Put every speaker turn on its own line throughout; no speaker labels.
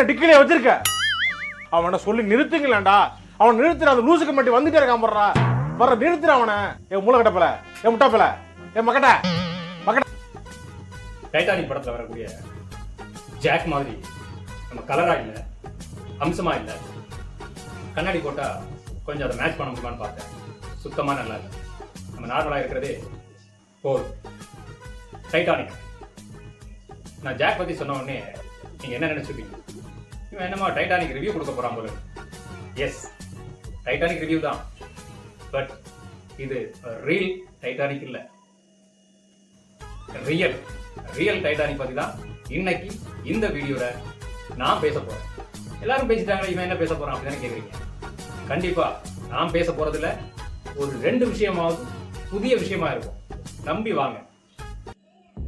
என்ன டிக்கிலே வச்சிருக்க? அவனை சொல்லி நிறுத்துங்களேன்டா. அவன் நிறுத்துற அந்த லூசுக்கு மட்டும் வந்துட்டே இருக்கான் போடுறா வர நிறுத்துற அவனை. என் மூளை கட்டப்பல. என் முட்டாப்பல. என் மக்கட்ட மக்கட்ட
டைட்டானிக் படத்துல வரக்கூடிய ஜாக் மாதிரி நம்ம கலரா இல்ல அம்சமா இல்ல. கண்ணாடி போட்டா கொஞ்சம் அதை மேட்ச் பண்ண முடியுமான்னு பார்த்தேன். சுத்தமா நல்லா இல்லை. நம்ம நார்மலா இருக்கிறதே போர் டைட்டானிக். நான் ஜாக் பத்தி சொன்ன உடனே நீங்க என்ன நினைச்சிருப்பீங்க இவன் என்னமா டைட்டானிக் ரிவ்யூ கொடுக்க போகிறான் போல எஸ் டைட்டானிக் ரிவ்யூ தான். பட் இது ரீல் டைட்டானிக் இல்லை. ரியல் ரியல் டைட்டானிக் பற்றி தான் இன்னைக்கு இந்த வீடியோல நான் பேச போறேன். எல்லாரும் பேசிட்டாங்க இவன் என்ன பேச போறான் அப்படின்னு கேட்குறீங்க கண்டிப்பா நான் பேச போறதுல ஒரு ரெண்டு விஷயமாவது புதிய விஷயமா இருக்கும். நம்பி வாங்க.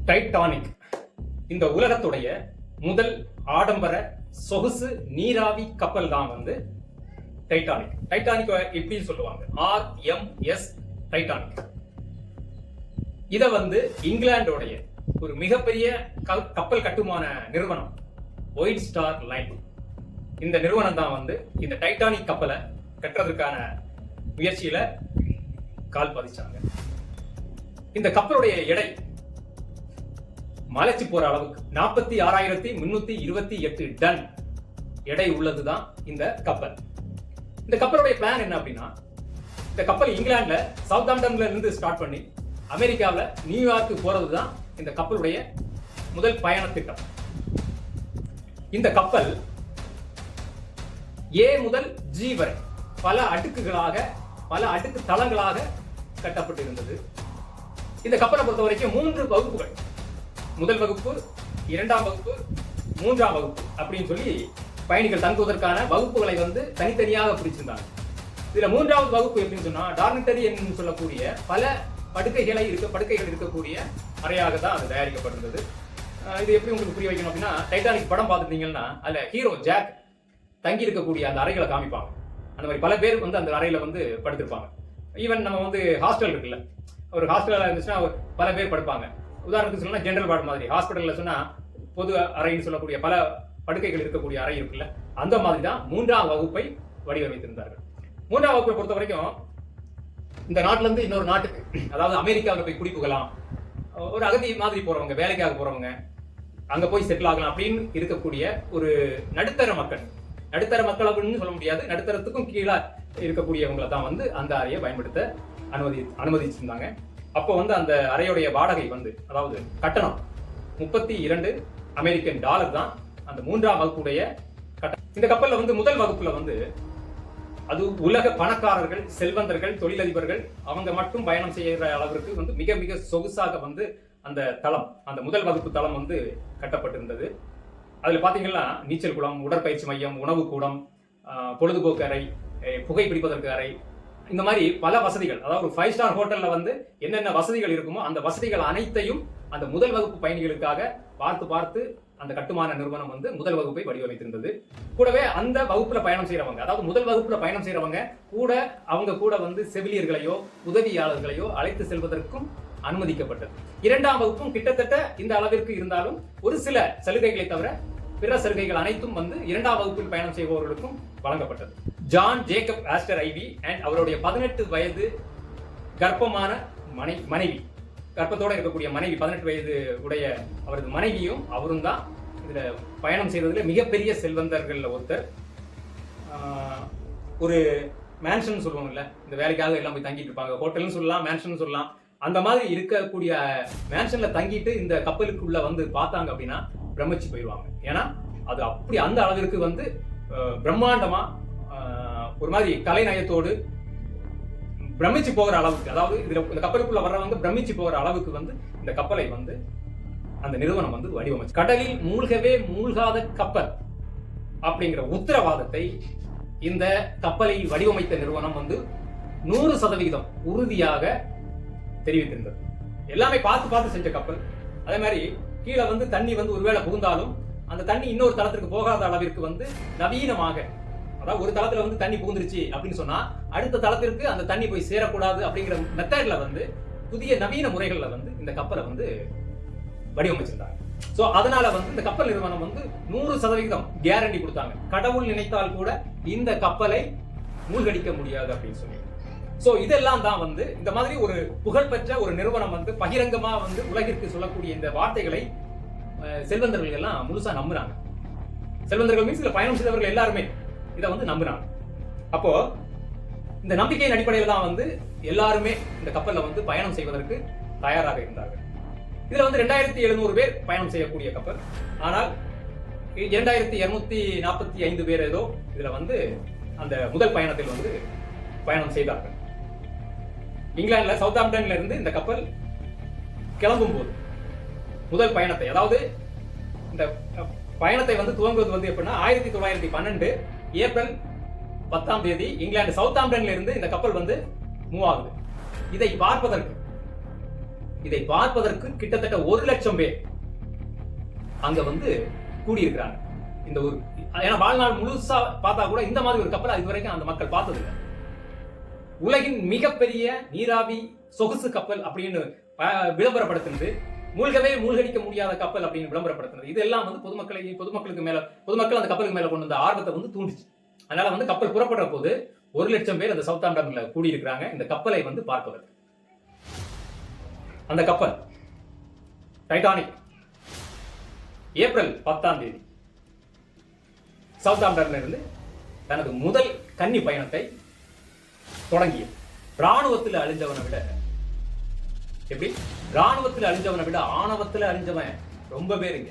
டைட்டானிக் இந்த உலகத்துடைய முதல் ஆடம்பர சொகுசு நீராவி கப்பல் தான் வந்து டைட்டானிக். டைட்டானிக் எப்படி சொல்லுவாங்க? R M S Titanic. இதை வந்து இங்கிலாண்டோடைய ஒரு மிகப்பெரிய கல்- கப்பல் கட்டுமான நிறுவனம் ஒயிட் ஸ்டார் லைன் இந்த நிறுவனம் தான் வந்து இந்த டைட்டானிக் கப்பலை கட்டுறதுக்கான முயற்சியில கால் பதிச்சாங்க. இந்த கப்பலுடைய எடை மலைச்சு போற அளவுக்கு. நாற்பத்தி ஆறாயிரத்தி முன்னூத்தி இருபத்தி எட்டு டன் எடை உள்ளதுதான் இந்த கப்பல். இந்த கப்பலுடைய பிளான் என்ன அப்படின்னா இந்த கப்பல் இங்கிலாந்துல சவுத்தாம்டன்ல இருந்து ஸ்டார்ட் பண்ணி அமெரிக்காவில் நியூயார்க்கு போறது தான் இந்த கப்பலுடைய முதல் பயண திட்டம் இந்த கப்பல் ஏ முதல் ஜி வரை பல அடுக்குகளாக பல அடுக்கு தளங்களாக கட்டப்பட்டிருந்தது. இந்த கப்பலை பொறுத்த வரைக்கும் மூன்று வகுப்புகள். முதல் வகுப்பு இரண்டாம் வகுப்பு மூன்றாம் வகுப்பு அப்படின்னு சொல்லி பயணிகள் தங்குவதற்கான வகுப்புகளை வந்து தனித்தனியாக பிரிச்சிருந்தாங்க. இதுல மூன்றாவது வகுப்பு எப்படின்னு சொன்னா டார்மிட்டரி என்று சொல்லக்கூடிய பல படுக்கைகளை இருக்க படுக்கைகள் இருக்கக்கூடிய அறையாக தான் அது தயாரிக்கப்பட்டிருந்தது. இது எப்படி உங்களுக்கு புரிய வைக்கணும் அப்படின்னா டைட்டானிக் படம் பார்த்துருந்தீங்கன்னா அதுல ஹீரோ ஜாக் தங்கி இருக்கக்கூடிய அந்த அறைகளை காமிப்பாங்க. அந்த மாதிரி பல பேர் வந்து அந்த அறையில வந்து படுத்திருப்பாங்க. ஈவன் நம்ம வந்து ஹாஸ்டல் இருக்குல்ல ஒரு ஹாஸ்டலாக இருந்துச்சுன்னா பல பேர் படுப்பாங்க. உதாரணத்துக்கு சொன்னா ஜென்ரல் வார்டு மாதிரி. ஹாஸ்பிட்டல்ல சொன்னால் பொது அறைன்னு சொல்லக்கூடிய பல படுக்கைகள் இருக்கக்கூடிய அறை இருக்குல்ல அந்த மாதிரி தான் மூன்றாம் வகுப்பை வடிவமைத்திருந்தார்கள். மூன்றாம் வகுப்பை பொறுத்த வரைக்கும் இந்த நாட்டிலேருந்து இன்னொரு நாட்டுக்கு அதாவது அமெரிக்காவில் போய் குடிப்புகலாம் ஒரு அகதி மாதிரி போகிறவங்க வேலைக்காக போகிறவங்க அங்கே போய் செட்டில் ஆகலாம் அப்படின்னு இருக்கக்கூடிய ஒரு நடுத்தர மக்கள். நடுத்தர மக்கள் அப்படின்னு சொல்ல முடியாது நடுத்தரத்துக்கும் கீழே இருக்கக்கூடியவங்களை தான் வந்து அந்த அறையை பயன்படுத்த அனுமதி அனுமதிச்சிருந்தாங்க. அப்போ வந்து அந்த அறையுடைய வாடகை வந்து அதாவது கட்டணம் முப்பத்தி இரண்டு அமெரிக்கன் டாலர் தான் அந்த மூன்றாம் வகுப்புடைய கட்டணம். இந்த கப்பலில் வந்து முதல் வகுப்புல வந்து அது உலக பணக்காரர்கள் செல்வந்தர்கள் தொழிலதிபர்கள் அவங்க மட்டும் பயணம் செய்கிற அளவிற்கு வந்து மிக மிக சொகுசாக வந்து அந்த தளம் அந்த முதல் வகுப்பு தளம் வந்து கட்டப்பட்டிருந்தது. அதில் பார்த்தீங்கன்னா நீச்சல் குளம் உடற்பயிற்சி மையம் உணவு கூடம் பொழுதுபோக்கு அறை புகைப்பிடிப்பதற்கு அறை இந்த மாதிரி பல வசதிகள் அதாவது ஒரு ஃபைவ் ஸ்டார் ஹோட்டலில் வந்து என்னென்ன வசதிகள் இருக்குமோ அந்த வசதிகள் அனைத்தையும் அந்த முதல் வகுப்பு பயணிகளுக்காக பார்த்து பார்த்து அந்த கட்டுமான நிறுவனம் வந்து முதல் வகுப்பை வடிவமைத்திருந்தது. கூடவே அந்த வகுப்புல பயணம் செய்யறவங்க அதாவது முதல் வகுப்புல பயணம் செய்யறவங்க கூட அவங்க கூட வந்து செவிலியர்களையோ உதவியாளர்களையோ அழைத்து செல்வதற்கும் அனுமதிக்கப்பட்டது. இரண்டாம் வகுப்பும் கிட்டத்தட்ட இந்த அளவிற்கு இருந்தாலும் ஒரு சில சலுகைகளை தவிர பிற சலுகைகள் அனைத்தும் வந்து இரண்டாம் வகுப்பில் பயணம் செய்பவர்களுக்கும் வழங்கப்பட்டது. John Jacob Astor IV and அவருடைய பதினெட்டு வயது கர்ப்பமான மனை மனைவி. கர்ப்பத்தோடு இருக்கக்கூடிய மனைவி பதினெட்டு வயது உடைய அவரது மனைவியும் அவரும் தான் இதில் பயணம் செய்வதில் மிகப்பெரிய செல்வந்தர்களில் ஒருத்தர். ஒரு மேன்ஷன் சொல்லுவாங்கல்ல இந்த வேலைக்காக எல்லாம் போய் தங்கிட்டு இருப்பாங்க. ஹோட்டல்னு சொல்லலாம் மேன்ஷன் சொல்லலாம். அந்த மாதிரி இருக்கக்கூடிய மேன்ஷன்ல தங்கிட்டு இந்த கப்பலுக்குள்ள வந்து பார்த்தாங்க அப்படின்னா பிரமிச்சு போயிடுவாங்க. ஏன்னா அது அப்படி அந்த அளவிற்கு வந்து பிரம்மாண்டமாக பிரம்மாண்டமா ஒரு மாதிரி கலைநயத்தோடு பிரமிச்சு போகிற அளவுக்கு அதாவது இதுல இந்த கப்பலுக்குள்ள வர்றவங்க பிரமிச்சு போகிற அளவுக்கு வந்து இந்த கப்பலை வந்து அந்த நிறுவனம் வந்து வடிவமைச்சு. கடலில் மூழ்கவே மூழ்காத கப்பல் அப்படிங்கிற உத்தரவாதத்தை இந்த கப்பலை வடிவமைத்த நிறுவனம் வந்து நூறு சதவிகிதம் உறுதியாக தெரிவித்திருந்தது. எல்லாமே பார்த்து பார்த்து செஞ்ச கப்பல். அதே மாதிரி கீழே வந்து தண்ணி வந்து ஒருவேளை புகுந்தாலும் அந்த தண்ணி இன்னொரு தளத்திற்கு போகாத அளவிற்கு வந்து நவீனமாக அதாவது ஒரு தளத்துல வந்து தண்ணி புகுந்துருச்சு அப்படின்னு சொன்னா அடுத்த தளத்திற்கு அந்த தண்ணி போய் சேரக்கூடாது அப்படிங்கிற மெத்தட்ல வந்து புதிய நவீன முறைகள்ல வந்து இந்த கப்பலை வந்து வடிவமைச்சிருந்தாங்க. சோ அதனால வந்து இந்த கப்பல் நிறுவனம் வந்து நூறு சதவிகிதம் கேரண்டி கொடுத்தாங்க. கடவுள் நினைத்தால் கூட இந்த கப்பலை மூழ்கடிக்க முடியாது அப்படின்னு சொல்லி. சோ இதெல்லாம் தான் வந்து இந்த மாதிரி ஒரு புகழ்பெற்ற ஒரு நிறுவனம் வந்து பகிரங்கமா வந்து உலகிற்கு சொல்லக்கூடிய இந்த வார்த்தைகளை அஹ், செல்வந்தர்கள் எல்லாம் முழுசா நம்புறாங்க. செல்வந்தர்கள் மீன்ஸ் பயணம் செய்தவர்கள் எல்லாருமே. இதை வந்து நம்புறாங்க. அப்போ இந்த நம்பிக்கையின் அடிப்படையில் தான் வந்து எல்லாருமே இந்த கப்பலில் வந்து பயணம் செய்வதற்கு தயாராக இருந்தார்கள். இதில் வந்து ரெண்டாயிரத்தி எழுநூறு பேர் பயணம் செய்யக்கூடிய கப்பல். ஆனால் இரண்டாயிரத்தி இரநூத்தி நாற்பத்தி ஐந்து பேர் ஏதோ இதில் வந்து அந்த முதல் பயணத்தில் வந்து பயணம் செய்தார்கள். இங்கிலாந்துல சவுத்தாம்டன்ல இருந்து இந்த கப்பல் கிளம்பும் போது முதல் பயணத்தை அதாவது இந்த பயணத்தை வந்து துவங்குவது வந்து எப்படின்னா ஆயிரத்தி தொள்ளாயிரத்தி பன்னெண்டு ஏப்ரல் பத்தாம் தேதி இங்கிலாந்து சவுத்தாம்டன்ல இருந்து இந்த கப்பல் வந்து மூவ் ஆகுது. இதை பார்ப்பதற்கு இதை பார்ப்பதற்கு கிட்டத்தட்ட ஒரு லட்சம் பேர் அங்க வந்து கூடியிருக்கிறாங்க. இந்த ஊர் ஏன்னா வாழ்நாள் முழுசா பார்த்தா கூட இந்த மாதிரி ஒரு கப்பல் இதுவரைக்கும் அந்த மக்கள் பார்த்ததில்லை. உலகின் மிகப்பெரிய நீராவி சொகுசு கப்பல் அப்படின்னு விளம்பரப்படுத்தினது மூழ்கவே மூழ்கடிக்க முடியாத கப்பல் அப்படின்னு விளம்பரப்படுத்துனது. இதெல்லாம் வந்து பொதுமக்களை பொதுமக்களுக்கு மேல பொதுமக்கள் அந்த கப்பலுக்கு மேல கொண்டு வந்த ஆர்வத்தை வந்து தூண்டுச்சு. அதனால வந்து கப்பல் புறப்படுற போது ஒரு லட்சம் பேர் அந்த சவுத் சவுத்தாம்டன்ல கூடியிருக்கிறாங்க. இந்த கப்பலை வந்து பார்ப்பதற்கு அந்த கப்பல் டைட்டானிக் ஏப்ரல் பத்தாம் தேதி. சவுத்தாம்டன்ல இருந்து தனது முதல் கன்னி பயணத்தை தொடங்கியது. ராணுவத்தில் அழிஞ்சவனை விட எப்படி? ராணுவத்தில் அழிஞ்சவனை விட ஆணவத்தில் அழிஞ்சவன் ரொம்ப பேருங்க.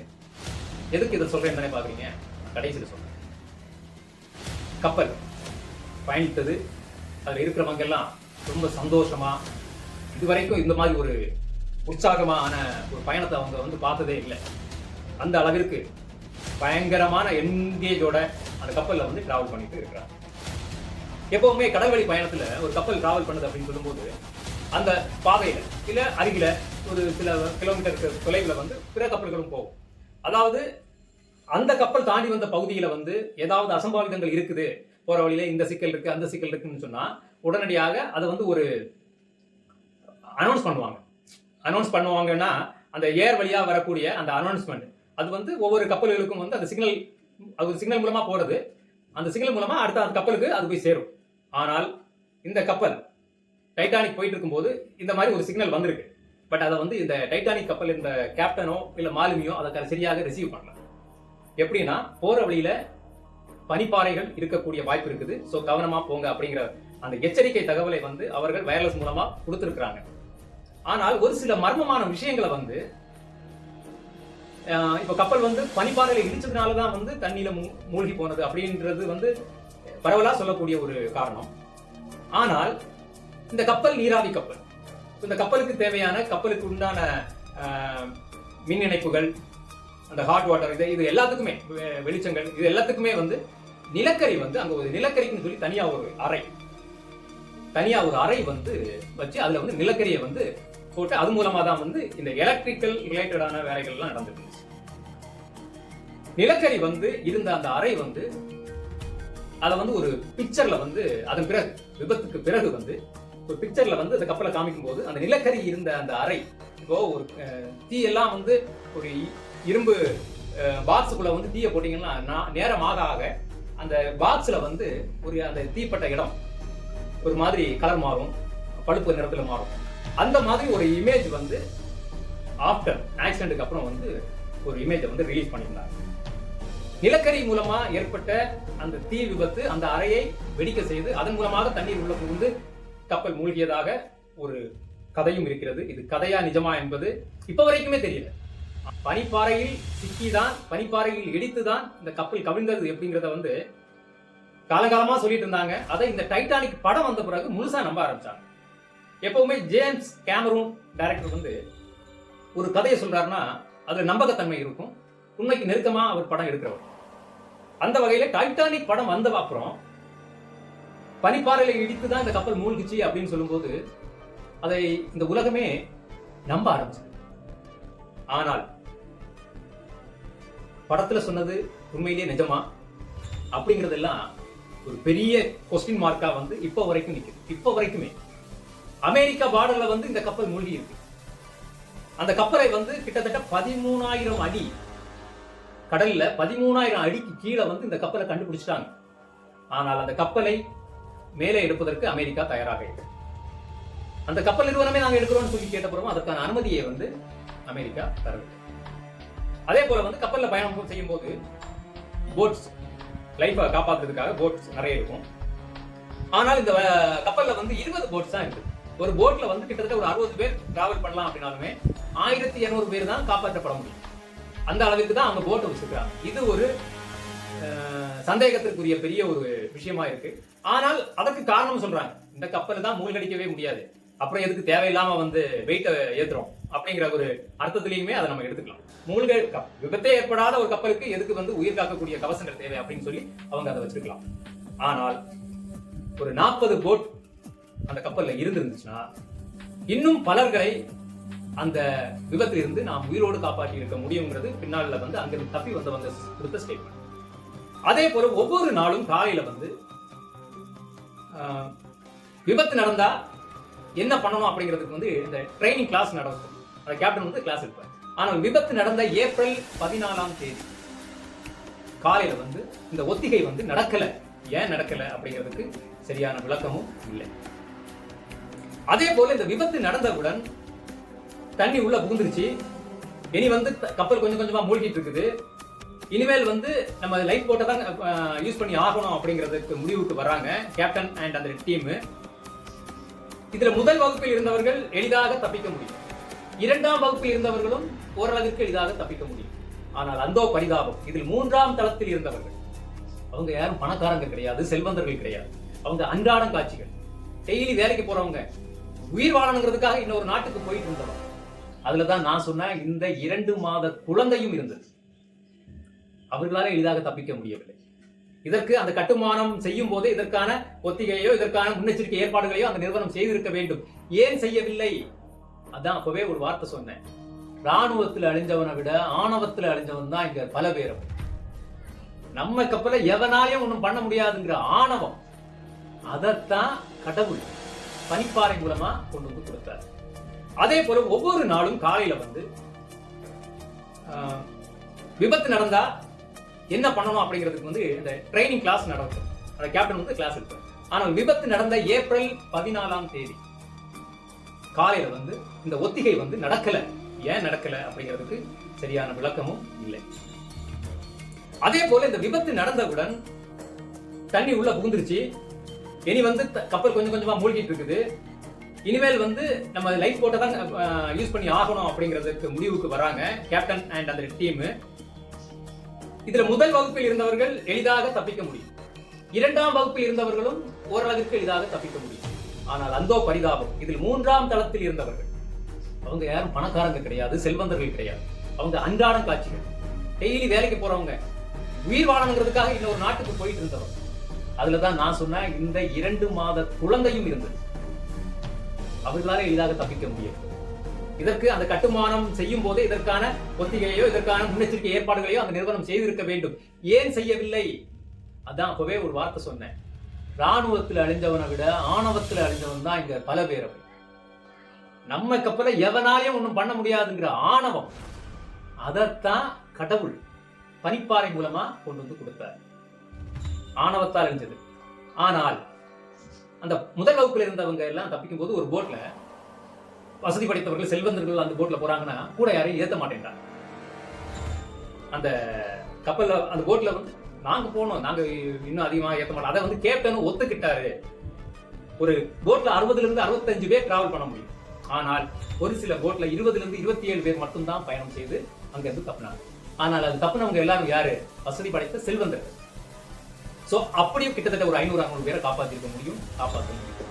எதுக்கு இதை சொல்றேன் தானே பாக்குறீங்க? கடைசியில் சொல்றேன். கப்பல் பயணித்தது. அதுல இருக்கிறவங்க எல்லாம் ரொம்ப சந்தோஷமா இதுவரைக்கும் இந்த மாதிரி ஒரு உற்சாகமான ஒரு பயணத்தை அவங்க வந்து பார்த்ததே இல்லை. அந்த அளவிற்கு பயங்கரமான என்கேஜோட அந்த கப்பலில் வந்து டிராவல் பண்ணிட்டு இருக்கிறாங்க. எப்பவுமே கடல்வழி பயணத்துல ஒரு கப்பல் டிராவல் பண்ணுது அப்படின்னு சொல்லும்போது அந்த பாதையில இல்லை அருகில ஒரு சில கிலோமீட்டருக்கு தொலைவில் வந்து பிற கப்பல்களும் போகும். அதாவது அந்த கப்பல் தாண்டி வந்த பகுதியில் வந்து ஏதாவது அசம்பாவிதங்கள் இருக்குது போகிற வழியில இந்த சிக்கல் இருக்கு அந்த சிக்கல் இருக்குன்னு சொன்னால் உடனடியாக அதை வந்து ஒரு அனௌன்ஸ் பண்ணுவாங்க. அனௌன்ஸ் பண்ணுவாங்கன்னா அந்த ஏர் வழியாக வரக்கூடிய அந்த அனௌன்ஸ்மெண்ட் அது வந்து ஒவ்வொரு கப்பல்களுக்கும் வந்து அந்த சிக்னல் அது சிக்னல் மூலமாக போகிறது அந்த சிக்னல் மூலமாக அடுத்த அந்த கப்பலுக்கு அது போய் சேரும். ஆனால் இந்த கப்பல் டைட்டானிக் போயிட்டு இருக்கும்போது இந்த மாதிரி ஒரு சிக்னல் வந்திருக்கு. பட் அதை வந்து இந்த டைட்டானிக் கப்பல் இந்த கேப்டனோ இல்லை மாலுமியோ அதை சரியாக ரிசீவ் பண்ணல. எப்படின்னா போற வழியில பனிப்பாறைகள் இருக்கக்கூடிய வாய்ப்பு இருக்குது. ஸோ கவனமா போங்க அப்படிங்கிற அந்த எச்சரிக்கை தகவலை வந்து அவர்கள் வயர்லெஸ் மூலமா கொடுத்துருக்குறாங்க. ஆனால் ஒரு சில மர்மமான விஷயங்களை வந்து இப்போ கப்பல் வந்து பனிப்பாறையில இடிச்சதுனால தான் வந்து தண்ணியில மூ- மூழ்கி போனது அப்படின்றது வந்து பரவலா சொல்லக்கூடிய ஒரு காரணம். ஆனால் இந்த கப்பல் நீராவி கப்பல். இந்த கப்பலுக்கு தேவையான கப்பலுக்கு உண்டான ஆஹ், மின் இணைப்புகள் அந்த ஹாட் வாட்டர் இது இது எல்லாத்துக்குமே வெளிச்சங்கள் இது எல்லாத்துக்குமே வந்து நிலக்கரி வந்து அங்கே ஒரு நிலக்கரிக்குன்னு சொல்லி தனியாக ஒரு அறை. தனியாக ஒரு அறை வந்து வச்சு அதில் வந்து நிலக்கரியை வந்து போட்டு அது மூலமா தான் வந்து இந்த எலக்ட்ரிக்கல் ரிலேட்டடான வேலைகள்லாம் நடந்துட்டு இருந்துச்சு. நிலக்கரி வந்து இருந்த அந்த அறை வந்து அதை வந்து ஒரு பிக்சர்ல வந்து அதன் பிறகு விபத்துக்கு பிறகு வந்து ஒரு பிக்சர்ல வந்து அந்த கப்பலை காமிக்கும் போது அந்த நிலக்கரி இருந்த அந்த அறை இப்போ ஒரு தீயெல்லாம் வந்து ஒரு இரும்பு பாக்ஸுக்குள்ள வந்து தீயை போட்டீங்கன்னா நா- நேரம் ஆக ஆக அந்த பாக்ஸ்ல வந்து ஒரு அந்த தீப்பட்ட இடம் ஒரு மாதிரி கலர் மாறும் பழுப்பு நிறத்துல மாறும். அந்த மாதிரி ஒரு இமேஜ் வந்து ஆஃப்டர் ஆக்சிடென்ட்டுக்கு அப்புறம் வந்து ஒரு இமேஜை வந்து ரிலீஸ் பண்ணியிருந்தாங்க. நிலக்கரி மூலமா ஏற்பட்ட அந்த தீ விபத்து அந்த அறையை வெடிக்க செய்து அதன் மூலமாக தண்ணீர் உள்ள புகுந்து கப்பல் மூழ்கியதாக ஒரு கதையும் இருக்கிறது. இது கதையா நிஜமா என்பது இப்ப வரைக்குமே தெரியல. பனிப்பாறையில் சிக்கிதான் பனிப்பாறையில் இடித்துதான் இந்த கப்பல் கவிழ்ந்தது எப்படிங்கிறத வந்து காலகாலமா சொல்லிட்டு இருந்தாங்க. அதை இந்த டைட்டானிக் படம் வந்த பிறகு முழுசா நம்ப ஆரம்பிச்சாங்க. எப்பவுமே ஜேம்ஸ் கேமரூன் டைரக்டர் வந்து ஒரு கதையை சொல்றாருன்னா அதுல நம்பகத்தன்மை இருக்கும். உண்மைக்கு நெருக்கமா அவர் படம் எடுக்கிறவர். அந்த வகையில டைட்டானிக் படம் வந்த அப்புறம் பனிப்பாறையில இடித்து தான் இந்த கப்பல் மூழ்கிச்சு அப்படின்னு சொல்லும்போது அதை இந்த உலகமே நம்ப ஆரம்பிச்சது. ஆனால் படத்துல சொன்னது உண்மையிலேயே நிஜமா? அப்படிங்கிறதெல்லாம் ஒரு பெரிய கொஸ்டின் மார்க்கா வந்து இப்போ வரைக்கும் நிற்குது இப்போ வரைக்குமே. அமெரிக்கா பார்டர்ல வந்து இந்த கப்பல் மூழ்கி இருக்கு. அந்த கப்பலை வந்து கிட்டத்தட்ட பதிமூணாயிரம் அடி கடல்ல பதிமூணாயிரம் அடிக்கு கீழே வந்து இந்த கப்பலை கண்டுபிடிச்சிட்டாங்க. ஆனால் அந்த கப்பலை மேலே எடுப்பதற்கு அமெரிக்கா தயாராக இருக்கு அந்த கப்பல் நிறுவனமே நாங்க எடுக்கிறோம்னு சொல்லி கேட்டப்புறம் அதற்கான அனுமதியை வந்து அமெரிக்கா தரவில்லை. அதே போல வந்து கப்பல்ல பயணம் செய்யும் போது போட்ஸ் லைஃபை காப்பாத்துறதுக்காக போட்ஸ் நிறைய இருக்கும். ஆனால் இந்த கப்பல்ல வந்து இருபது போட்ஸ் தான் இருக்கு ஒரு போட்ல வந்து கிட்டத்தட்ட ஒரு அறுபது பேர் டிராவல் பண்ணலாம் அப்படின்னாலுமே ஆயிரத்தி இருநூறு பேர் தான் காப்பாற்றப்பட முடியும். அந்த அளவுக்கு தான் அவங்க போட்டை வச்சுக்கிறாங்க இது ஒரு சந்தேகத்திற்குரிய பெரிய ஒரு விஷயமா இருக்கு. ஆனால் அதற்கு காரணம் சொல்றாங்க. இந்த கப்பல் தான் மூழ்கடிக்கவே முடியாது. அப்புறம் எதுக்கு தேவையில்லாம வந்து வெயிட்டை ஏத்துறோம்? அப்படிங்கிற ஒரு அர்த்தத்திலையுமே அதை நம்ம எடுத்துக்கலாம். மூழ்க கப் விபத்தே ஏற்படாத ஒரு கப்பலுக்கு எதுக்கு வந்து உயிர் காக்கக்கூடிய கவசங்கள் தேவை அப்படின்னு சொல்லி அவங்க அதை வச்சிருக்கலாம். ஆனால் ஒரு நாற்பது போட் அந்த கப்பல்ல இருந்துருந்துச்சுன்னா இன்னும் பலர்களை அந்த விபத்தில் இருந்து நாம் உயிரோடு காப்பாற்றி இருக்க முடியுங்கிறது பின்னால வந்து அங்கிருந்து தப்பி வந்தவங்க கொடுத்த ஸ்டேட்மெண்ட் அதே போல ஒவ்வொரு நாளும் காலையில வந்து விபத்து நடந்தால் என்ன பண்ணணும் அப்படிங்கிறதுக்கு வந்து இந்த ட்ரைனிங் கிளாஸ் நடக்கும். அந்த கேப்டன் வந்து கிளாஸ் எடுப்பார். ஆனால் விபத்து நடந்த ஏப்ரல் பதினாலாம் தேதி காலையில் வந்து இந்த ஒத்திகை வந்து நடக்கலை. ஏன் நடக்கல அப்படிங்கிறதுக்கு சரியான விளக்கமும் இல்லை. அதே போல இந்த விபத்து நடந்தவுடன் தண்ணி உள்ள புகுந்துருச்சு. இனி வந்து கப்பல் கொஞ்சம் கொஞ்சமா மூழ்கிட்டு இருக்குது. இனிமேல் வந்து நம்ம லைஃப் போட்டை தான் யூஸ் பண்ணி ஆகணும் அப்படிங்கிறதுக்கு முடிவுக்கு வராங்க கேப்டன் அண்ட் அந்த டீம் இதுல முதல் வகுப்பில் இருந்தவர்கள் எளிதாக தப்பிக்க முடியும். இரண்டாம் வகுப்பில் இருந்தவர்களும் ஓரளவிற்கு எளிதாக தப்பிக்க முடியும். ஆனால் அந்தோ பரிதாபம். இதில் மூன்றாம் தளத்தில் இருந்தவர்கள். அவங்க யாரும் பணக்காரங்க கிடையாது செல்வந்தர்கள் கிடையாது. அவங்க அன்றாடம் காட்சிகள். டெய்லி வேலைக்கு போறவங்க. உயிர் வாழணுங்கிறதுக்காக இன்னொரு நாட்டுக்கு போயிட்டு இருந்தவங்க. அதுலதான் நான் சொன்னேன் இந்த இரண்டு மாத குழந்தையும் இருந்தது. அவர்களால் எளிதாக தப்பிக்க முடியவில்லை. இதற்கு அந்த கட்டுமானம் செய்யும் போது இதற்கான ஒத்திகையோ இதற்கான முன்னெச்சரிக்கை ஏற்பாடுகளையோ அந்த நிறுவனம் செய்திருக்க வேண்டும். ஏன் செய்யவில்லை? அதான் அப்பவே ஒரு வார்த்தை சொன்னேன். ராணுவத்தில் அழிஞ்சவனை விட ஆணவத்தில் அழிஞ்சவன் தான் இங்க பல பேரும். நம்ம கப்பல எவனாலையும் ஒன்றும் பண்ண முடியாதுங்கிற ஆணவம் அதைத்தான் கடவுள் பனிப்பாறை மூலமா கொண்டு வந்து கொடுத்தார். அதே போல ஒவ்வொரு நாளும் காலையில வந்து விபத்து நடந்தா என்ன பண்ணணும் அப்படிங்கிறதுக்கு வந்து இந்த ட்ரைனிங் கிளாஸ் நடக்கும். அந்த கேப்டன் வந்து கிளாஸ் எடுப்பார். ஆனால் விபத்து நடந்த ஏப்ரல் பதினாலாம் தேதி காலையில வந்து இந்த ஒத்திகை வந்து நடக்கல. ஏன் நடக்கல அப்படிங்கிறதுக்கு சரியான விளக்கமும் இல்லை. அதே போல இந்த விபத்து நடந்தவுடன் தண்ணி உள்ள புகுந்துருச்சு. இனி வந்து கப்பல் கொஞ்சம் கொஞ்சமா மூழ்கிட்டு இருக்குது. இனிமேல் வந்து நம்ம லைஃப் போட்டை தான் யூஸ் பண்ணி ஆகணும் அப்படிங்கிறதுக்கு முடிவுக்கு வராங்க. கேப்டன் அண்ட் அந்த டீம் இதுல முதல் வகுப்பில் இருந்தவர்கள் எளிதாக தப்பிக்க முடியும். இரண்டாம் வகுப்பில் இருந்தவர்களும் ஓரளவிற்கு எளிதாக தப்பிக்க முடியும். ஆனால் அந்தோ பரிதாபம் இதில் மூன்றாம் தளத்தில் இருந்தவர்கள். அவங்க யாரும் பணக்காரங்க கிடையாது செல்வந்தர்கள் கிடையாது. அவங்க அன்றாடம் காட்சிகள். டெய்லி வேலைக்கு போறவங்க. உயிர் வாழணுங்கிறதுக்காக இன்னொரு நாட்டுக்கு போயிட்டு இருந்தவங்க. அதுலதான் நான் சொன்னேன் இந்த இரண்டு மாத குழந்தையும் இருந்தது. அவர்களால எளிதாக தப்பிக்க முடியும் இதற்கு அந்த கட்டுமானம் செய்யும் போது இதற்கான ஒத்திகையோ இதற்கான முன்னெச்சரிக்கை ஏற்பாடுகளையோ அந்த நிறுவனம் செய்திருக்க வேண்டும். ஏன் செய்யவில்லை? அதான் அப்பவே ஒரு வார்த்தை சொன்னேன். ராணுவத்தில் அழிஞ்சவனை விட ஆணவத்தில் அழிஞ்சவன் தான் இங்க பல பேர் நம்ம கப்பல எவனாலையும் ஒன்றும் பண்ண முடியாதுங்கிற ஆணவம். அதைத்தான் கடவுள் பனிப்பாறை மூலமா கொண்டு வந்து கொடுத்தார். ஆணவத்தால் அழிஞ்சது. ஆனால் அந்த முதல் வகுப்புல இருந்தவங்க எல்லாம் தப்பிக்கும் போது ஒரு போட்ல வசதி படைத்தவர்கள் செல்வந்தர்கள் அந்த போட்ல போறாங்கன்னா கூட யாரையும் ஏத்த மாட்டேன்றாங்க. அந்த கப்பல்ல அந்த போட்ல வந்து நாங்க போனோம். நாங்க இன்னும் அதிகமா ஏத்த மாட்டோம். அதை வந்து கேப்டன் ஒத்துக்கிட்டாரு. ஒரு போட்ல அறுபதுல இருந்து அறுபத்தஞ்சு பேர் டிராவல் பண்ண முடியும். ஆனால் ஒரு சில போட்ல இருபதுல இருந்து இருபத்தி ஏழு பேர் மட்டும்தான் பயணம் செய்து அங்க இருந்து தப்பினாங்க. ஆனால் அது தப்பினவங்க எல்லாரும் யாரு? வசதி படைத்த செல்வந்தர்கள். சோ அப்படியும் கிட்டத்தட்ட ஒரு ஐநூறு அறுநூறு பேரை காப்பாற்றிருக்க முடியும் காப்பாற்ற முடியும்.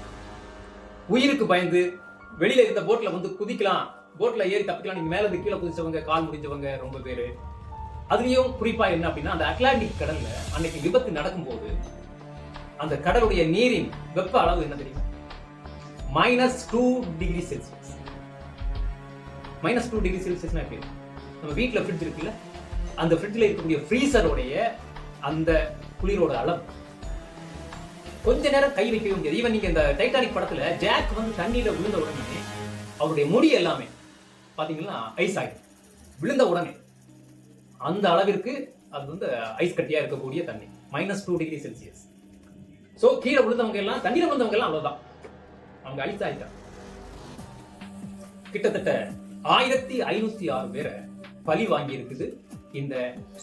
உயிருக்கு பயந்து வெளியில இருந்த போட்ல வந்து குதிக்கலாம். போட்ல ஏறி தப்பிக்கலாம். நீங்க மேல இருந்து கீழே குதிச்சவங்க கால் முடிஞ்சவங்க ரொம்ப பேரு. அதுலயும் குறிப்பா என்ன அப்படின்னா அந்த அட்லாண்டிக் கடல்ல அன்னைக்கு விபத்து நடக்கும்போது அந்த கடலுடைய நீரின் வெப்ப அளவு என்ன தெரியும்? Minus two degree Celsius minus two degree செல்சியஸ்னா எப்படி? நம்ம வீட்டில் ஃப்ரிட்ஜ் இருக்குல்ல? அந்த ஃப்ரிட்ஜில் இருக்கக்கூடிய ஃப்ரீசருடைய அந்த குளிரோட அளவு. கொஞ்ச நேரம் கை வைக்கவே முடியாது. ஈவன் நீங்க இந்த டைட்டானிக் படத்துல ஜாக் வந்து தண்ணியில விழுந்த உடனே அவருடைய முடி எல்லாமே பாத்தீங்கன்னா ஐஸ் ஆகி விழுந்த உடனே அந்த அளவிற்கு அது வந்து ஐஸ் கட்டியா இருக்கக்கூடிய தண்ணி. Minus two degree Celsius so கீழே விழுந்தவங்க எல்லாம் தண்ணீர் விழுந்தவங்க எல்லாம் அவ்வளவுதான். அவங்க ஐஸ் ஆயிட்டாங்க கிட்டத்தட்ட ஆயிரத்தி ஐநூத்தி ஆறு பேரை பழி வாங்கி இருக்குது இந்த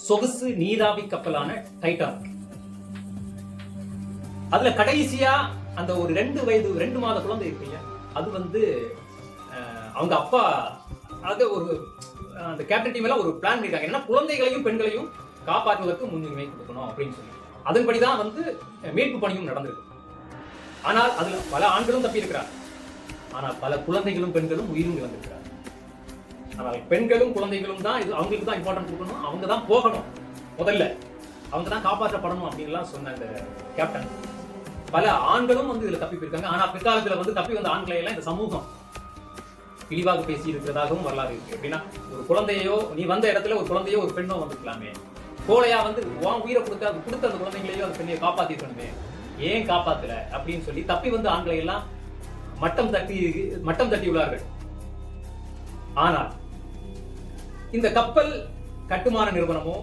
சொகுசு நீராவி கப்பலான டைட்டானிக் அதுல கடைசியா அந்த ஒரு ரெண்டு வயது ரெண்டு மாத குழந்தை இருப்பீங்க அது வந்து அவங்க அப்பா அது ஒரு அந்த கேப்டன் டீம் எல்லாம் ஒரு பிளான் பண்ணிருக்காங்க. ஏன்னா குழந்தைகளையும் பெண்களையும் காப்பாற்றுவதற்கு முன்னுரிமை கொடுக்கணும் அப்படின்னு சொல்லி. அதன்படிதான் வந்து மீட்பு பணியும் நடந்திருக்கு. ஆனால் அதுல பல ஆண்களும் தப்பி இருக்கிறார் ஆனால் பல குழந்தைகளும் பெண்களும் உயிரும் இழந்திருக்கிறார் ஆனால் பெண்களும் குழந்தைகளும் தான் இது அவங்களுக்கு தான் இம்பார்ட்டன்ட் கொடுக்கணும். அவங்க தான் போகணும். முதல்ல. அவங்க தான் காப்பாற்றப்படணும் அப்படின்லாம் சொன்ன அந்த கேப்டன் பல ஆண்களும் வந்து இதுல தப்பி போயிருக்காங்க. ஆனா பிற்காலத்துல வந்து தப்பி வந்த ஆண்களை எல்லாம் இந்த சமூகம் இழிவாக பேசி இருக்கிறதாகவும் வரலாறு இருக்கு. எப்படின்னா ஒரு குழந்தையோ நீ வந்த இடத்துல ஒரு குழந்தையோ ஒரு பெண்ணோ வந்துருக்கலாமே. கோழையா வந்து உன் உயிரை கொடுத்த அது கொடுத்த அந்த குழந்தைங்களையோ அந்த பெண்ணையோ காப்பாத்திருக்கணுமே. ஏன் காப்பாத்தல? அப்படின்னு சொல்லி தப்பி வந்த ஆண்களை எல்லாம் மட்டம் தட்டி மட்டம் தட்டி உள்ளார்கள். ஆனால் இந்த கப்பல் கட்டுமான நிறுவனமோ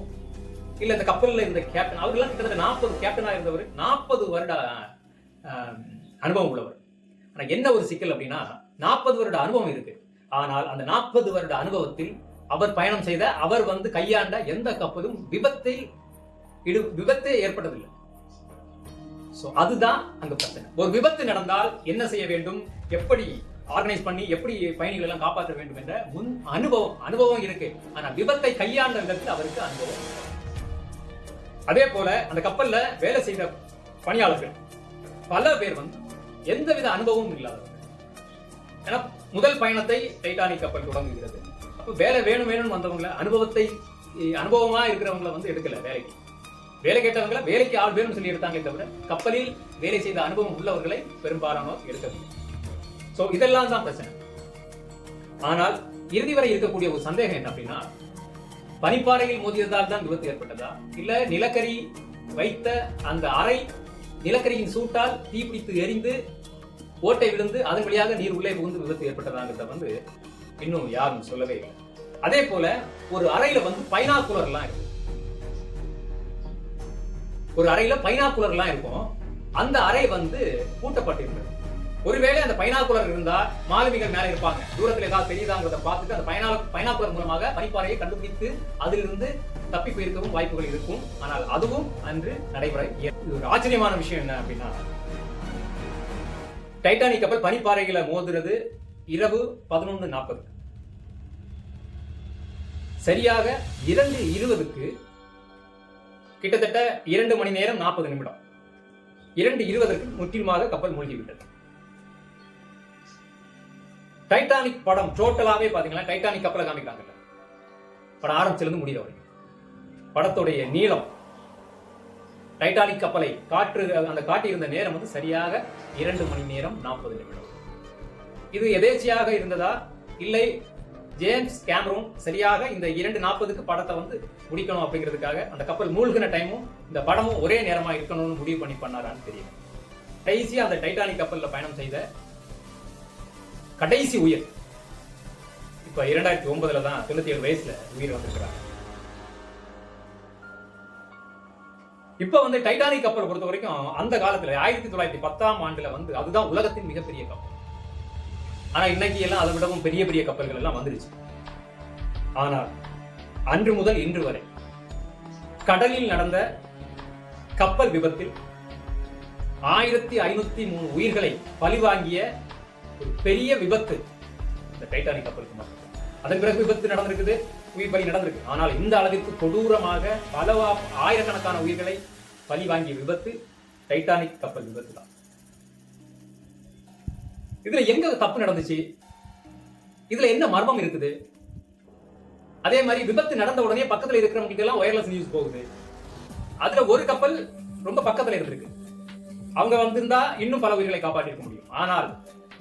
இல்ல இந்த கப்பல்ல இருந்த கேப்டன் அவர்கள்லாம் கிட்டத்தட்ட நாற்பது கேப்டனா இருந்தவர். நாற்பது வருட அனுபவம் உள்ளவர். ஆனா என்ன ஒரு சிக்கல் அப்படின்னா நாற்பது வருட அனுபவம் இருக்கு. ஆனால் அந்த நாற்பது வருட அனுபவத்தில் அவர் பயணம் செய்த அவர் வந்து கையாண்ட எந்த கப்பலும் விபத்தில் இடு விபத்தே ஏற்பட்டதில்லை. சோ அதுதான் அங்கே பிரச்சனை. ஒரு விபத்து நடந்தால் என்ன செய்ய வேண்டும்? எப்படி ஆர்கனைஸ் பண்ணி எப்படி பயணிகள் எல்லாம் காப்பாற்ற வேண்டும் என்ற முன் அனுபவம் அனுபவம் இருக்கு. ஆனா விபத்தை கையாண்ட விதத்தில் அவருக்கு அனுபவம். அதே போல அந்த கப்பல்ல வேலை செய்த பணியாளர்கள் பல பேர் வந்து எந்தவித அனுபவமும் இல்லாதவர்கள். ஏன்னா முதல் பயணத்தை டைட்டானிக் கப்பல் தொடங்குகிறது. அப்போ வேலை வேணும் வேணும்னு வந்தவங்கள அனுபவத்தை அனுபவமா இருக்கிறவங்கள வந்து எடுக்கல வேலைக்கு. வேலை கேட்டவங்கள வேலைக்கு ஆள் வேணும்னு சொல்லி எடுத்தாங்களே தவிர கப்பலில் வேலை செய்த அனுபவம் உள்ளவர்களை பெரும்பாலானோர் எடுக்கவில்லை. சோ இதெல்லாம் தான் பிரச்சனை. ஆனால் இறுதி வரை இருக்கக்கூடிய ஒரு சந்தேகம் என்ன அப்படின்னா பனிப்பாறையில் மோதியதால் தான் விபத்து ஏற்பட்டதா? இல்ல நிலக்கரி வைத்த அந்த அறை நிலக்கரியின் சூட்டால் தீப்பிடித்து எரிந்து ஓட்டை விழுந்து அதன் வழியாக நீர் உள்ளே புகுந்து விபத்து ஏற்பட்டதாங்கிறத வந்து இன்னும் யாரும் சொல்லவே இல்லை. அதே போல ஒரு அறையில வந்து பைனாக்குலர்லாம் இருக்கு. ஒரு அறையில பைனாக்குலர்லாம் இருக்கும். அந்த அறை வந்து பூட்டப்பட்டிருந்தது. ஒருவேளை அந்த பைனாக்குலர் இருந்தா மாலுமிகள் மேல இருப்பாங்க. தூரத்துல ஏதாவது தெரியுதாங்கிறத பார்த்துட்டு அந்த பைனா பைனாக்குலர் மூலமாக பனிப்பாறையை கண்டுபிடித்து அதிலிருந்து தப்பி போயிருக்கவும் வாய்ப்புகள் இருக்கும். ஆனால் அதுவும் அன்று நடைபெற இது ஒரு ஆச்சரியமான விஷயம் என்ன அப்படின்னா டைட்டானிக் கப்பல் பனிப்பாறைகளை மோதுறது இரவு பதினொன்று நாற்பது. சரியாக இரண்டு இருபதுக்கு கிட்டத்தட்ட இரண்டு மணி நேரம் நாற்பது நிமிடம். இரண்டு இருபதற்கு முற்றிலுமாக கப்பல் மூழ்கிவிட்டது. டைட்டானிக் படம் டோட்டலாவே பாத்தீங்கன்னா டைட்டானிக் கப்பலை காமிக்கிறாங்கல்ல படம் ஆரம்பிச்சிலிருந்து முடியல வரைக்கும் படத்துடைய நீளம். டைட்டானிக் கப்பலை காற்று அந்த காட்டியிருந்த நேரம் வந்து சரியாக இரண்டு மணி நேரம் நாற்பது நிமிடம். இது எதேச்சியாக இருந்ததா? இல்லை ஜேம்ஸ் கேமரூன் சரியாக இந்த இரண்டு நாற்பதுக்கு படத்தை வந்து முடிக்கணும் அப்படிங்கிறதுக்காக அந்த கப்பல் மூழ்கின டைமும் இந்த படமும் ஒரே நேரமாக இருக்கணும்னு முடிவு பண்ணி பண்ணாரான்னு தெரியும் கடைசியாக அந்த டைட்டானிக் கப்பலில் பயணம் செய்த கடைசி உயிர். இப்போ இரண்டாயிரத்தி ஒன்பதுல தான் தொண்ணூத்தி ஏழு வயசுல உயிர் வந்திருக்கிறாங்க இப்ப வந்து டைட்டானிக் கப்பல் பொறுத்த வரைக்கும் அந்த காலத்துல ஆயிரத்தி தொள்ளாயிரத்தி பத்தாம் ஆண்டுல வந்து அதுதான் உலகத்தின் மிகப்பெரிய கப்பல். ஆனா இன்னைக்கு எல்லாம் அதை விடவும் பெரிய பெரிய கப்பல்கள் எல்லாம் வந்துருச்சு. ஆனால் அன்று முதல் இன்று வரை கடலில் நடந்த கப்பல் விபத்தில் ஆயிரத்தி ஐநூத்தி மூணு உயிர்களை பழிவாங்கிய ஒரு பெரிய விபத்து இந்த டைட்டானிக் கப்பலுக்கு மட்டும். அதன் பிறகு விபத்து நடந்திருக்குது. உயிர் பலி நடந்திருக்கு. ஆனால் இந்த அளவிற்கு கொடூரமாக பல ஆயிரக்கணக்கான உயிர்களை பலி வாங்கிய விபத்து டைட்டானிக் கப்பல் விபத்து தான். இதுல எங்க தப்பு நடந்துச்சு? இதுல என்ன மர்மம் இருக்குது? அதே மாதிரி விபத்து நடந்த உடனே பக்கத்துல இருக்கிறவங்க எல்லாம் ஒயர்லெஸ் நியூஸ் போகுது. அதுல ஒரு கப்பல் ரொம்ப பக்கத்துல இருந்திருக்கு. அவங்க வந்திருந்தா இன்னும் பல உயிர்களை காப்பாற்றிருக்க முடியும். ஆனால்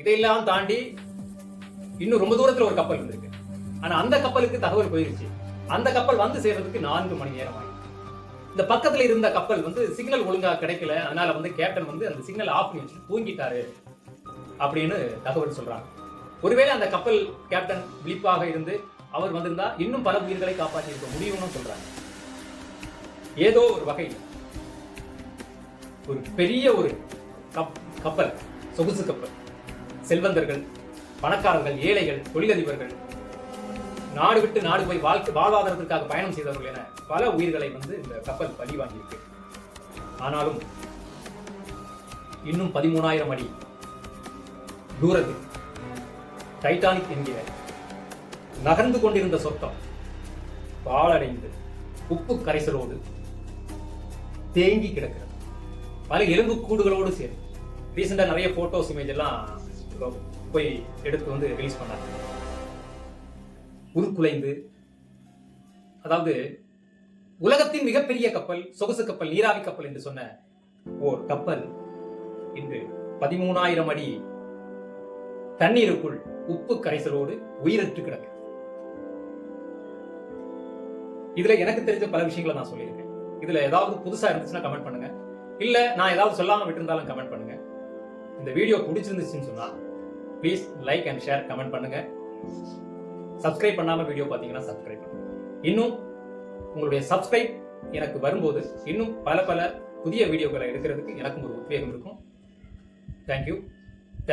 இதையெல்லாம் தாண்டி இன்னும் ரொம்ப தூரத்துல ஒரு கப்பல் இருந்திருக்கு. ஆனா அந்த கப்பலுக்கு தகவல் போயிருச்சு. அந்த கப்பல் வந்து சேர்றதுக்கு நான்கு மணி நேரம் ஆயிடுச்சு. இந்த பக்கத்துல இருந்த கப்பல் வந்து சிக்னல் ஒழுங்கா கிடைக்கல. அதனால வந்து கேப்டன் வந்து அந்த சிக்னல் ஆஃப் பண்ணி வச்சு தூங்கிட்டாரு அப்படின்னு தகவல் சொல்றாங்க. ஒருவேளை அந்த கப்பல் கேப்டன் விழிப்பாக இருந்து அவர் வந்திருந்தா இன்னும் பல உயிர்களை காப்பாற்றி இருக்க முடியும்னு சொல்றாங்க. ஏதோ ஒரு வகையில் ஒரு பெரிய ஒரு கப் கப்பல் சொகுசு கப்பல். செல்வந்தர்கள் பணக்காரர்கள் ஏழைகள் தொழிலதிபர்கள் நாடு விட்டு நாடு போய் வாழ்க்கை வாழ்வாதாரத்திற்காக பயணம் செய்தவர்கள் என பல உயிர்களை வந்து இந்த கப்பல் பழி வாங்கியிருக்கு ஆனாலும் இன்னும் பதிமூணாயிரம் அடி தூரத்தில் டைட்டானிக் என்கிற நகர்ந்து கொண்டிருந்த சொத்தம் பாழடைந்து உப்பு கரைசலோடு தேங்கி கிடக்கிறது. பல எலும்பு கூடுகளோடு சேர்ந்து. ரீசெண்டாக நிறைய போட்டோஸ் இமேஜ் எல்லாம் போய் எடுத்து வந்து ரிலீஸ் பண்ணாங்க. உருக்குலைந்து அதாவது உலகத்தின் மிகப்பெரிய கப்பல் சொகுசு கப்பல் நீராவி கப்பல் என்று சொன்ன ஓர் கப்பல் இன்று பதிமூணாயிரம் அடி தண்ணீருக்குள் உப்பு கரைசலோடு உயிரற்று கிடக்கு. இதுல எனக்கு தெரிஞ்ச பல விஷயங்களை நான் சொல்லியிருக்கேன். இதுல ஏதாவது புதுசா இருந்துச்சுன்னா கமெண்ட் பண்ணுங்க. இல்ல நான் ஏதாவது சொல்லாம விட்டிருந்தாலும் கமெண்ட் பண்ணுங்க. இந்த வீடியோ பிடிச்சிருந்துச்சுன்னு சொன்னா please like and share comment பண்ணுங்க. சப்ஸ்கிரைப் பண்ணாமல் வீடியோ பார்த்தீங்கன்னா சப்ஸ்கிரைப் இன்னும் உங்களுடைய சப்ஸ்கிரைப் எனக்கு வரும்போது இன்னும் பல பல புதிய வீடியோக்களை எடுக்கிறதுக்கு எனக்கும் ஒரு உத்வேகம் இருக்கும். தேங்க்யூ